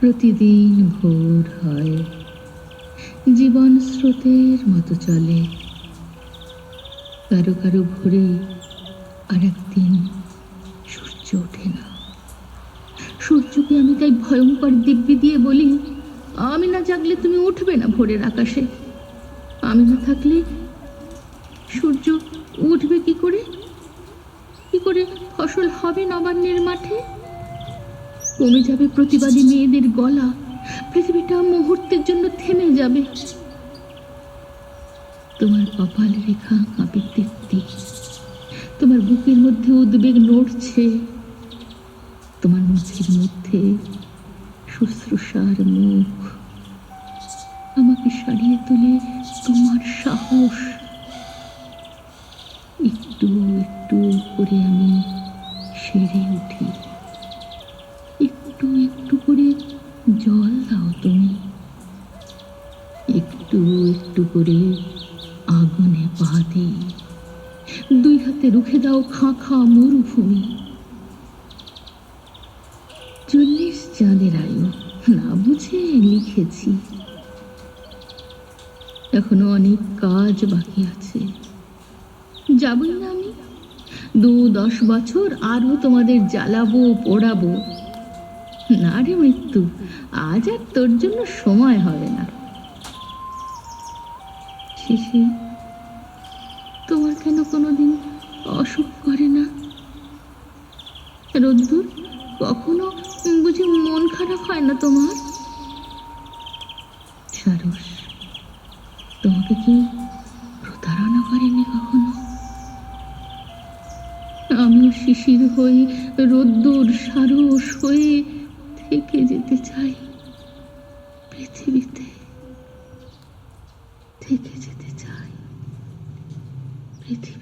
প্রতিদিন ভোর হয়। জীবন স্রোতের মতো চলে। কারও কারও ভোরে আর একদিন সূর্য ওঠে না। সূর্যকে আমি তাই ভয়ঙ্কর দিব্যি দিয়ে বলি, আমি না জাগলে তুমি উঠবে না ভোরের আকাশে। আমি না থাকলে সূর্য উঠবে কি করে? কি করে ফসল হবে নবান্নের মাঠে? কমে যাবে প্রতিবাদী মেয়েদের গলা, পৃথিবীটা মুহূর্তের জন্য থেমে যাবে। তোমার কপাল রেখা কাঁপে তৃপ্তি, তোমার বুকের মধ্যে উদ্বেগ নড়ছে, তোমার মুখের মধ্যে শুশ্রূষার মুখ। আমাকে সারিয়ে তোলে তোমার সাহস। একটু একটু করে আমি সেরে উঠি একটু একটু করে জল দাও তুমি একটু একটু করে আগুনে পা দিই দুই হাতে রুখে দাও খাঁ খাঁ মরুভূমি। চল্লিশ চাঁদের আয়ু না বুঝে লিখেছি। এখনও অনেক কাজ বাকি আছে। যাবই না আমি। দু দশ বছর আরও তোমাদের জ্বালাবো, পোড়াবো। না রে মৃত্যু, আজ আর তোর জন্য সময় হবে না। শেষে তোমার কেন কোনোদিন অসুখ করে না? রোদ্দুর, কখনো বুঝি মন খারাপ হয় না তোমার? সারস, তোমাকে কি প্রতারণা করেনি কখনো? আমিও শিশির হয়ে রোদ্দুর, সারস হয়ে থেকে যেতে চাই পৃথিবীতে, থেকে যেতে চাই পৃথিবী